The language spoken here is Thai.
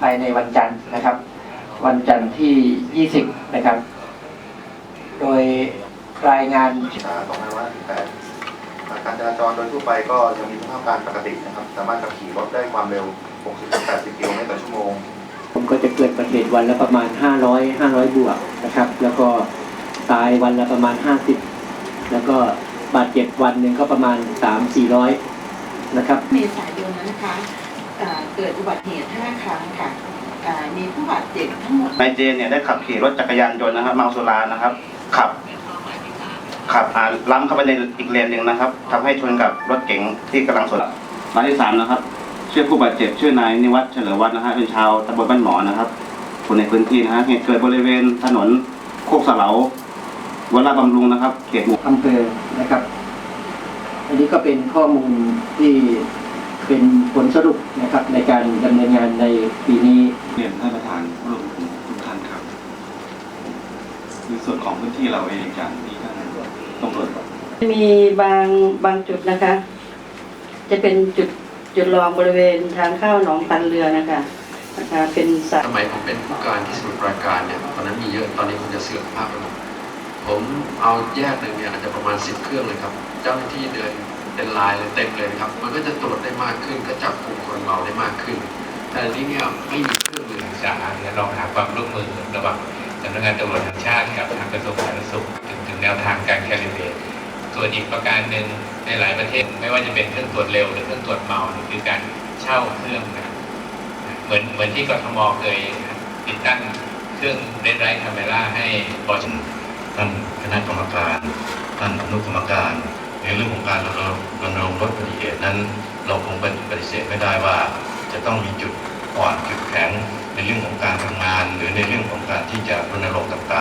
ภายในวันจันทร์นะครับ วันจันทร์ที่ 20 นะครับ โดยรายงานษา2558การจราจรโดยทั่วไปก็ยังมีสภาพการปกตินะครับ สามารถขับขี่รถได้ความเร็ว 60-80 กิโลเมตรต่อชั่วโมง ผมก็จะเกิดอุบัติเหตุวันละประมาณ 500 500 บวกนะครับ แล้วก็ตายวันละประมาณ 50 แล้วก็บาดเจ็บวันหนึ่งก็ประมาณ 3 400 นะครับเมษายนนะคะอ่า เกิดอุบัติเหตุ 5 ครั้งค่ะอ่ามีผู้บาดเจ็บทั้งหมดนายเจนเนี่ยได้ขับขี่รถจักรยานยนต์นะครับเมาสุรานะครับ ขับ ขับอ่าล้ำเข้าไปในอีกเลนหนึ่งนะครับทำให้ชนกับรถเก๋งที่กำลังสวนรายที่สามนะครับชื่อผู้บาดเจ็บชื่อนายนิวัฒน์เฉลิมวัฒน์นะฮะเป็นชาวตำบลบ้านหมอนะครับคนในพื้นที่นะฮะเหตุเกิดบริเวณถนนโคกสะเหลาวัดลาดบำรุงนะครับเขตหมู่อำเภอนะครับ อันนี้ก็เป็นข้อมูลที่ เป็นผลสรุปนะครับในการดำเนินงานในปีนี้เรียนท่านประธานรวมถึงทุกท่านครับในส่วนของพื้นที่เราเองอย่างที่ท่านตำรวจมีบางบางจุดนะคะ จะเป็นจุดจุดรองบริเวณทางเข้าหนองตันเรือนะคะนะคะเป็นสระสมัยผมเป็นผู้การที่สมุทรปราการเนี่ยตอนนั้นมีเยอะตอนนี้คงจะเสื่อมภาพไปหมดผมเอาแยกหนึ่งเนี่ยอาจจะประมาณสิบเครื่องเลยครับ เจ้าหน้าที่เดิน เป็นลายเลยเต็มเลยนะครับ มันก็จะตรวจได้มากขึ้น ก็จับกลุ่มคนเมาได้มากขึ้น แต่อันนี้เนี่ยไม่มีเครื่องมือศึกษาและลองหาความร่วมมือระหว่างสำนักงานตำรวจแห่งชาติกับทางกระทรวงสาธารณสุขถึงถึงแนวทางการแคลิเบตส่วนอีกประการหนึ่งในหลายประเทศ ไม่ว่าจะเป็นเครื่องตรวจเร็วหรือเครื่องตรวจเมาคือการเช่าเครื่องนะเหมือนเหมือนที่กทมเคยติดตั้งเครื่องเรดไรท์คาเมราให้บอชท่านคณะกรรมการท่านอนุกรรมการ เรื่องของการรณรงค์ลดอุบัติเหตุนั้น เราคงปฏิเสธไม่ได้ว่า จะต้องมีจุดอ่อนจุดแข็งในเรื่องของการทำงาน หรือในเรื่องของการที่จะรณรงค์ต่างๆ